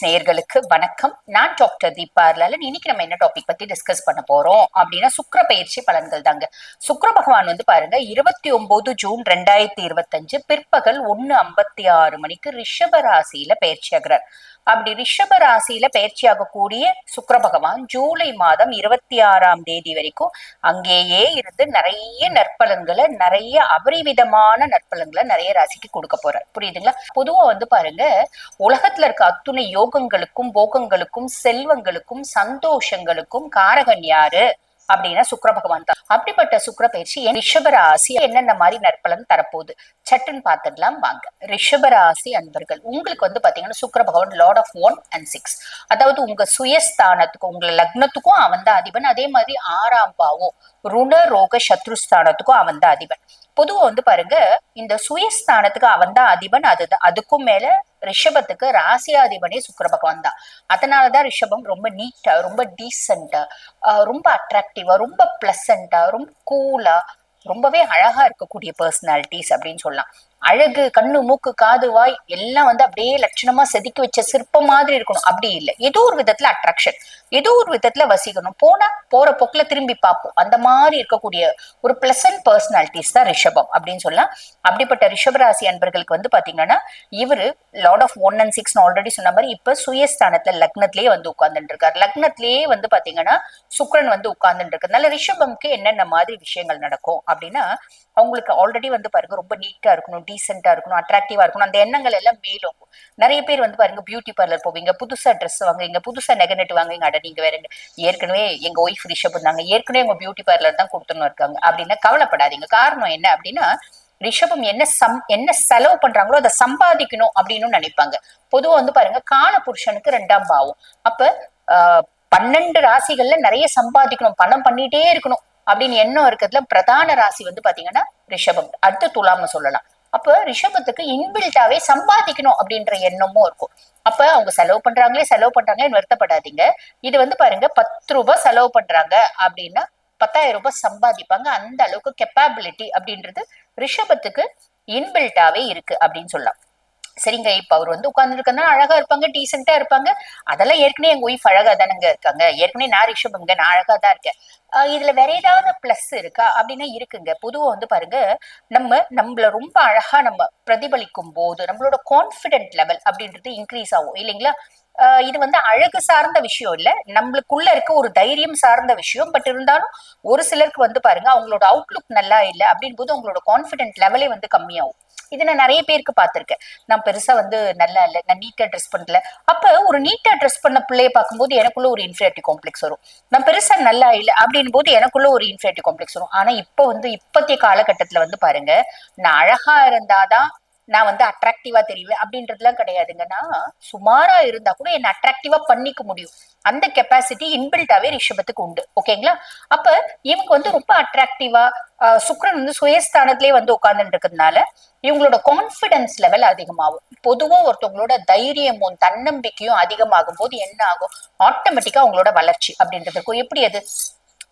snake நேயர்களுக்கு வணக்கம். நான் டாக்டர் தீபா லலன் இன்னைக்கு நம்ம என்ன டாபிக் பத்தி டிஸ்கஸ் பண்ண போறோம் அப்படின்னா சுக்கிர பயிற்சி பலன்கள் தாங்க. சுக்கர பகவான் வந்து பாருங்க இருபத்தி ஒன்பது ஜூன் ரெண்டாயிரத்தி இருபத்தஞ்சு பிற்பகல் ஒன்னு ஐம்பத்தி ஆறு மணிக்கு ரிஷப ராசியில பயிற்சி ஆகிறார். அப்படி ரிஷப ராசியில பயிற்சி ஆகக்கூடிய சுக்கிர பகவான் ஜூலை மாதம் இருபத்தி ஆறாம் தேதி வரைக்கும் அங்கேயே இருந்து நிறைய நற்பலன்களை நிறைய அபரிவிதமான நற்பலன்களை நிறைய ராசிக்கு கொடுக்க போறார். புரியுதுங்களா? பொதுவா வந்து பாருங்க உலகத்துல இருக்க அத்துணை யோகங்கள் சுகங்களுக்கும் போகங்களுக்கும் செல்வங்களுக்கும் சந்தோஷங்களுக்கும் காரகன் யாரு? அப்படின்னா சுக்கர பகவான் தான். அப்படிப்பட்ட சுக்கிர பயிற்சி என் ரிஷபராசி என்னென்ன மாதிரி நற்பலன் தரப்போகுது? சட்டுன்னு பார்த்துடலாம் வாங்க. ரிஷபராசி அன்பர்கள் உங்களுக்கு வந்து பாத்தீங்கன்னா Shukra Bhagavan lord of one and six அதாவது உங்க சுயஸ்தானத்துக்கும் உங்க லக்னத்துக்கும் அவன் தான் அதிபன். அதே மாதிரி ஆறாம் பாவம் ருண ரோக சத்ருஸ்தானத்துக்கும் அவன் தான் அதிபன். பொதுவா வந்து பாருங்க இந்த சுயஸ்தானத்துக்கு அவன் தான் அதிபன். அதுதான் அதுக்கும் மேல ரிஷபத்துக்கு ராசியாதிபனே சுக்கர பகவான் தான். அதனாலதான் ரிஷபம் ரொம்ப நீட்டா ரொம்ப டீசெண்டா ரொம்ப அட்ராக்டிவா ரொம்ப பிளசண்டா ரொம்ப கூலா ரொம்பவே அழகா இருக்கக்கூடிய பர்சனாலிட்டிஸ் அப்படின்னு சொல்லலாம். அழகு கண்ணு மூக்கு காது வாய் எல்லாம் வந்து அப்படியே லட்சணமா செதுக்கி வச்ச சிற்பம் மாதிரி இருக்கணும். அப்படி இல்லை. ஏதோ ஒரு விதத்துல அட்ராக்ஷன் ஏதோ ஒரு விதத்துல வசிக்கணும். போனா போற போக்குல திரும்பி பார்ப்போம். அந்த மாதிரி இருக்கக்கூடிய ஒரு பிளசன்ட் பர்சனாலிட்டிஸ் தான் ரிஷபம் அப்படின்னு சொல்லலாம். அப்படிப்பட்ட ரிஷபராசி அன்பர்களுக்கு வந்து பாத்தீங்கன்னா இவரு lord of one and six already சொன்ன மாதிரி இப்ப சுயஸ்தானத்துல லக்னத்திலேயே வந்து உட்கார்ந்துட்டு இருக்காரு. லக்னத்திலேயே வந்து பாத்தீங்கன்னா சுக்ரன் வந்து உட்கார்ந்துட்டு இருக்கிறதுனால ரிஷபம்க்கு என்னென்ன மாதிரி விஷயங்கள் நடக்கும் அப்படின்னா அவங்களுக்கு ஆல்ரெடி வந்து பாருங்க ரொம்ப நீட்டா இருக்கணும். டீசெண்டா இருக்கணும் அட்ராக்டிவா இருக்கணும். அந்த எண்ணங்கள் எல்லாம் மேலும் நிறைய பேர் வந்து பாருங்க பியூட்டி பார்லர் போவீங்க புதுசா ட்ரெஸ் வாங்குவீங்க புதுசா நெகனெட் வாங்குவீங்க. அட நீங்க வேற ஏற்கனவே எங்க ஒய்ஃப் ரிஷப் இருந்தாங்க. ஏற்கனவே உங்க பியூட்டி பார்லர் தான் கொடுத்துன்னு இருக்காங்க. அப்படின்னா கவலைப்படாதீங்க. காரணம் என்ன அப்படின்னா ரிஷபம் என்ன சம் என்ன செலவு பண்றாங்களோ அதை சம்பாதிக்கணும் அப்படின்னு நினைப்பாங்க. பொதுவா வந்து பாருங்க கால புருஷனுக்கு ரெண்டாம் பாவம். அப்ப பன்னெண்டு ராசிகள்ல நிறைய சம்பாதிக்கணும் பணம் பண்ணிட்டே இருக்கணும் அப்படின்னு எண்ணம் இருக்கிறதுல பிரதான ராசி வந்து பாத்தீங்கன்னா ரிஷபம். அடுத்து துலாம்னு சொல்லலாம். அப்ப ரிஷபத்துக்கு இன்பில்ட்டாவே சம்பாதிக்கணும் அப்படின்ற எண்ணமும் இருக்கும். அப்ப அவங்க செலவு பண்றாங்களே செலவு பண்றாங்களே வருத்தப்படாதீங்க. இது வந்து பாருங்க பத்து ரூபாய் செலவு பண்றாங்க அப்படின்னா பத்தாயிரம் ரூபாய் சம்பாதிப்பாங்க. அந்த அளவுக்கு கெப்பாபிலிட்டி அப்படின்றது ரிஷபத்துக்கு இன்பில்ட்டாவே இருக்கு அப்படின்னு சொல்லலாம். சரிங்க இப்ப அவர் வந்து உட்கார்ந்துருக்கனா அழகா இருப்பாங்க டீசெண்டா இருப்பாங்க. அதெல்லாம் ஏற்கனவே எங்க ஒய்ஃப் அழகா தானங்க இருக்காங்க. ஏற்கனவே நான் ரிஷபங்க நான் அழகா தான் இருக்கேன் இதுல வேற ஏதாவது பிளஸ் இருக்கா? அப்படின்னா இருக்குங்க. பொதுவா வந்து பாருங்க நம்ம நம்மள ரொம்ப அழகா நம்ம பிரதிபலிக்கும் போது நம்மளோட கான்பிடென்ட் லெவல் அப்படின்றது இன்க்ரீஸ் ஆகும். இல்லைங்களா? இது வந்து அழகு சார்ந்த விஷயம் இல்ல. நம்மளுக்குள்ள இருக்க ஒரு தைரியம் சார்ந்த விஷயம். பட் இருந்தாலும் ஒரு சிலருக்கு வந்து பாருங்க அவங்களோட அவுட்லுக் நல்லா இல்லை அப்படின் போது அவங்களோட கான்பிடென்ட் லெவலே வந்து கம்மியாகும். இது நான் நிறைய பேருக்கு பார்த்துருக்கேன். நான் பெருசா வந்து நல்லா இல்லை நான் நீட்டா ட்ரெஸ் பண்ணல அப்ப ஒரு நீட்டா ட்ரெஸ் பண்ண பிள்ளைய பார்க்கும்போது எனக்குள்ள ஒரு இன்ஃபிரியாரிட்டி காம்ப்ளெக்ஸ் வரும். நான் பெருசா நல்லா இல்லை அப்படின் போது எனக்குள்ள ஒரு இன்ஃபிரியாரிட்டி காம்ப்ளெக்ஸ் வரும். ஆனா இப்போ வந்து இப்பத்திய காலகட்டத்துல வந்து பாருங்க நான் அழகா இருந்தாதான் நான் வந்து அட்ராக்டிவா தெரிவேன் அப்படின்றதுலாம் கிடையாதுங்க. நான் சுமாரா இருந்தா கூட என்ன அட்ராக்டிவா பண்ணிக்க முடியும். அந்த கெப்பாசிட்டி இன்பில்டாவே ரிஷபத்துக்கு உண்டு. ஓகேங்களா அப்ப இவங்க வந்து ரொம்ப அட்ராக்டிவா சுக்ரன் வந்து சுயஸ்தானத்திலே வந்து உட்கார்ந்துட்டு இருக்கிறதுனால இவங்களோட கான்பிடன்ஸ் லெவல் அதிகமாகும். பொதுவா ஒருத்தவங்களோட தைரியமும் தன்னம்பிக்கையும் அதிகமாகும் போது என்ன ஆகும்? ஆட்டோமேட்டிக்கா அவங்களோட வளர்ச்சி அப்படின்றதுக்கும் எப்படி அது?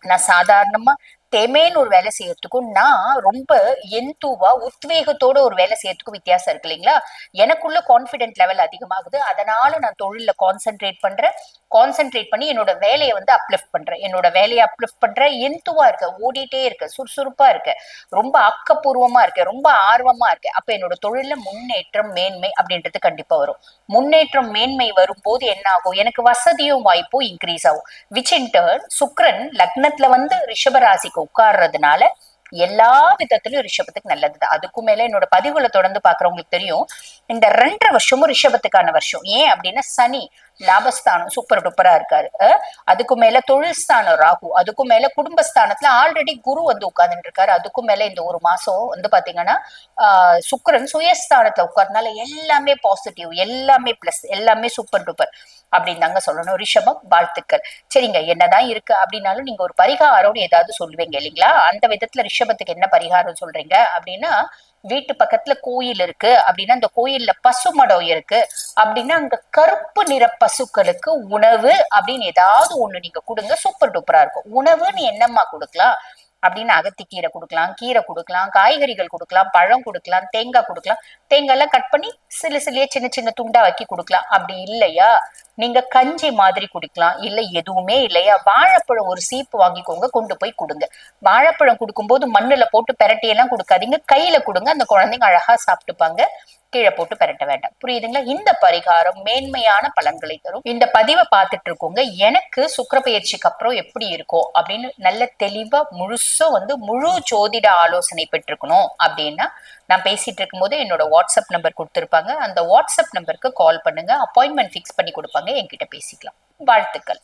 நான் சாதாரணமா தெமேன்னு ஒரு வேலை செய்யறதுக்கும் நான் ரொம்ப எந்தூவா உத்வேகத்தோட ஒரு வேலை செய்யறதுக்கும் வித்தியாசம் இருக்கு இல்லைங்களா? எனக்குள்ள கான்பிடென்ட் லெவல் அதிகமாகுது. அதனால நான் தொழில கான்சென்ட்ரேட் பண்றேன். கான்சென்ட்ரேட் பண்ணி என்னோட வேலையை வந்து அப்லிஃப்ட் பண்றேன். என்னோட வேலையை அப்லிஃப்ட் பண்றேன். எந்தூவா இருக்க ஓடிட்டே இருக்க சுறுசுறுப்பா இருக்க ரொம்ப ஆக்கப்பூர்வமா இருக்க ரொம்ப ஆர்வமா இருக்க அப்ப என்னோட தொழில முன்னேற்றம் மேன்மை அப்படின்றது கண்டிப்பா வரும். முன்னேற்றம் மேன்மை வரும்போது என்ன ஆகும்? எனக்கு வசதியும் வாய்ப்பும் இன்க்ரீஸ் ஆகும். விச் இன் டர்ன் சுக்ரன் லக்னத்துல வந்து ரிஷபராசிக்கு உட்கார்றதுனால எல்லா விதத்திலும் ரிஷபத்துக்கு நல்லது அதுக்கு மேல என்னோட பதிவுல தொடர்ந்து பாக்குறவங்களுக்கு தெரியும். இந்த ரெண்டரை வருஷமும் ரிஷபத்துக்கான வருஷம். ஏன் அப்படின்னா சனி லாபஸ்தானம் சூப்பர் டூப்பரா இருக்காரு. அதுக்கும் மேல தொழில்ஸ்தானம் ராகு அதுக்கும் மேல குடும்பஸ்தானத்துல ஆல்ரெடி குரு வந்து உட்கார்ந்துட்டு இருக்காரு அதுக்கும் மேல இந்த ஒரு மாசம் வந்து பாத்தீங்கன்னா ஆஹ் சுக்கரன் சுயஸ்தானத்துல உட்கார்றதுனால எல்லாமே பாசிட்டிவ் எல்லாமே பிளஸ் எல்லாமே சூப்பர் டூப்பர் அப்படின்னு தாங்க சொல்லணும். ரிஷபம் வாழ்த்துக்கள். சரிங்க என்னதான் இருக்கு அப்படின்னாலும் நீங்க ஒரு பரிகாரம்னு ஏதாவது சொல்லுவீங்க இல்லைங்களா? அந்த விதத்துல ரிஷபத்துக்கு என்ன பரிகாரம் சொல்றீங்க அப்படின்னா வீட்டு பக்கத்துல கோயில் இருக்கு. அப்படின்னா அந்த கோயில்ல பசுமடம் இருக்கு. அப்படின்னா அங்க கருப்பு நிற பசுக்களுக்கு உணவு அப்படின்னு ஏதாவது ஒண்ணு நீங்க கொடுங்க. சூப்பர் டூப்பரா இருக்கும். உணவுன்னு என்னம்மா கொடுக்கலாம்? அப்படின்னு அகத்திக்கீரை கொடுக்கலாம் கீரை கொடுக்கலாம் காய்கறிகள் கொடுக்கலாம் பழம் கொடுக்கலாம் தேங்காய் கொடுக்கலாம். தேங்காய் எல்லாம் கட் பண்ணி சில சிலையே சின்ன சின்ன துண்டா வைக்கி கொடுக்கலாம். அப்படி இல்லையா? நீங்க கஞ்சி மாதிரி குடிக்கலாம். இல்ல எதுவுமே இல்லையா? வாழைப்பழம் ஒரு சீப்பு வாங்கிக்கோங்க கொண்டு போய் கொடுங்க. வாழைப்பழம் கொடுக்கும்போது மண்ணுல போட்டு பெரட்டி எல்லாம் கொடுக்காதீங்க. கையில கொடுங்க அந்த குழந்தைங்க அழகா சாப்பிட்டுப்பாங்க. கீழே போட்டு பெரட்ட வேண்டாம். புரியுதுங்களா? இந்த பரிகாரம் மேன்மையான பலன்களை தரும். இந்த பதிவை பார்த்துட்டு இருக்கோங்க எனக்கு சுக்கர பயிற்சிக்கு அப்புறம் எப்படி இருக்கும் அப்படின்னு நல்ல தெளிவா முழுசும் வந்து முழு ஜோதிட ஆலோசனை பெற்றிருக்கணும். அப்படின்னா நான் பேசிட்டு இருக்கும்போது என்னோட வாட்ஸ்அப் நம்பர் கொடுத்துருப்பாங்க. அந்த வாட்ஸ்அப் நம்பருக்கு கால் பண்ணுங்க. அப்பாயின்மெண்ட் ஃபிக்ஸ் பண்ணி கொடுப்பாங்க. என்கிட்ட பேசிக்கலாம். வாழ்த்துக்கள்.